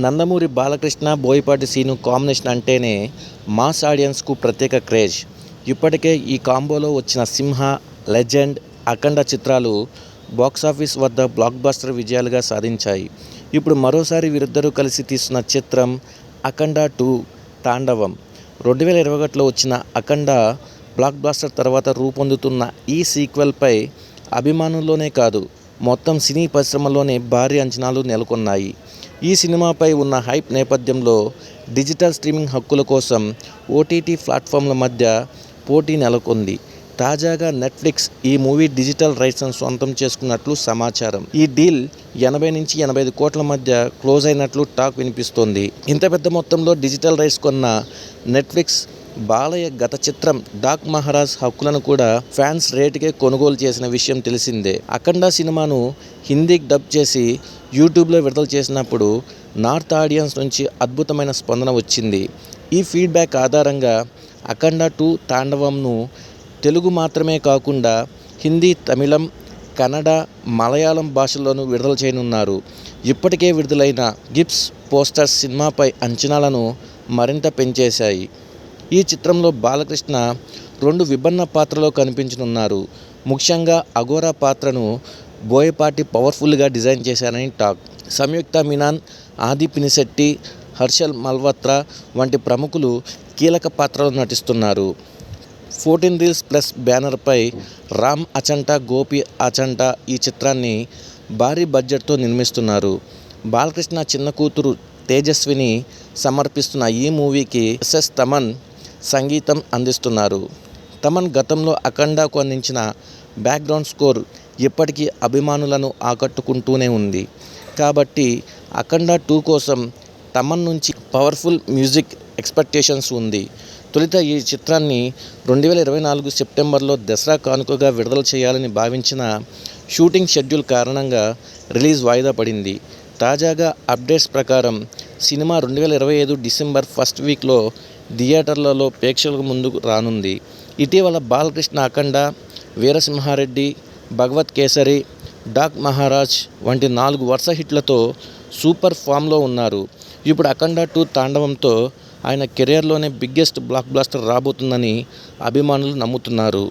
Nandamuri Balakrishna Boyapati Seenu combination అంటేనే mass ఆడియన్స్కు ప్రత్యేక క్రేజ్ ఇప్పటికే ఈ కాంబోలో వచ్చిన సింహ లెజెండ్ అఖండ చిత్రాలు బాక్సాఫీస్ వద్ద బ్లాక్ బస్టర్ విజయాలుగా సాధించాయి. ఇప్పుడు మరోసారి వీరిద్దరూ కలిసి తీస్తున్న చిత్రం అఖండ టూ తాండవం. రెండు వేల ఇరవై ఒకటిలో వచ్చిన అఖండ బ్లాక్ బాస్టర్ తర్వాత రూపొందుతున్న ఈ సీక్వెల్పై అభిమానుల్లోనే కాదు మొత్తం సినీ పరిశ్రమలోనే భారీ అంచనాలు నెలకొన్నాయి. ఈ సినిమాపై ఉన్న హైప్ నేపథ్యంలో డిజిటల్ స్ట్రీమింగ్ హక్కుల కోసం ఓటీటీ ప్లాట్ఫామ్ల మధ్య పోటీ నెలకొంది. తాజాగా నెట్ఫ్లిక్స్ ఈ మూవీ డిజిటల్ రైట్స్ను సొంతం చేసుకున్నట్లు సమాచారం. ఈ డీల్ ఎనభై నుంచి ఎనభై ఐదు కోట్ల మధ్య క్లోజ్ అయినట్లు టాక్ వినిపిస్తోంది. ఇంత పెద్ద మొత్తంలో డిజిటల్ రైట్స్ కొన్న నెట్ఫ్లిక్స్ బాలయ్య గత చిత్రం డాక్ మహారాజ్ హక్కులను కూడా ఫ్యాన్స్ రేటుకే కొనుగోలు చేసిన విషయం తెలిసిందే. అఖండ సినిమాను హిందీకి డబ్ చేసి యూట్యూబ్లో విడుదల చేసినప్పుడు నార్త్ ఆడియన్స్ నుంచి అద్భుతమైన స్పందన వచ్చింది. ఈ ఫీడ్బ్యాక్ ఆధారంగా అఖండ టూ తాండవంను తెలుగు మాత్రమే కాకుండా హిందీ తమిళం కన్నడ మలయాళం భాషల్లోనూ విడుదల చేయనున్నారు. ఇప్పటికే విడుదలైన గిప్స్ పోస్టర్స్ సినిమాపై అంచనాలను మరింత పెంచేశాయి. ఈ చిత్రంలో బాలకృష్ణ రెండు విభిన్న పాత్రలో కనిపించనున్నారు. ముఖ్యంగా అఘోరా పాత్రను బోయపాటి పవర్ఫుల్గా డిజైన్ చేశారని టాక్. సంయుక్త మీనాన్ ఆది పినిశెట్టి హర్షల్ మల్వత్రా వంటి ప్రముఖులు కీలక పాత్రలు నటిస్తున్నారు. ఫోర్టీన్ రీల్స్ ప్లస్ బ్యానర్పై రామ్ అచంటా గోపి అచంటా ఈ చిత్రాన్ని భారీ బడ్జెట్తో నిర్మిస్తున్నారు. బాలకృష్ణ చిన్న కూతురు తేజస్విని సమర్పిస్తున్న ఈ మూవీకి ఎస్ఎస్ తమన్ సంగీతం అందిస్తున్నారు. తమన్ గతంలో అఖండాకు అందించిన బ్యాక్గ్రౌండ్ స్కోర్ ఇప్పటికీ అభిమానులను ఆకట్టుకుంటూనే ఉంది. కాబట్టి అఖండ టూ కోసం తమన్ నుంచి పవర్ఫుల్ మ్యూజిక్ ఎక్స్పెక్టేషన్స్ ఉంది. తొలుత ఈ చిత్రాన్ని రెండు వేల ఇరవై నాలుగు సెప్టెంబర్లో దసరా కానుకగా విడుదల చేయాలని భావించిన షూటింగ్ షెడ్యూల్ కారణంగా రిలీజ్ వాయిదా పడింది. తాజాగా అప్డేట్స్ ప్రకారం సినిమా రెండు వేల ఇరవై ఐదు డిసెంబర్ ఫస్ట్ వీక్లో థియేటర్లలో ప్రేక్షకుల ముందుకు రానుంది. ఇటీవల బాలకృష్ణ అఖండ వీరసింహారెడ్డి భగవత్ కేసరి డాక్ మహారాజ్ వంటి నాలుగు వరుస హిట్లతో సూపర్ ఫామ్లో ఉన్నారు. ఇప్పుడు అఖండ టూ తాండవంతో ఆయన కెరియర్లోనే బిగ్గెస్ట్ బ్లాక్ బ్లాస్టర్ రాబోతుందని అభిమానులు నమ్ముతున్నారు.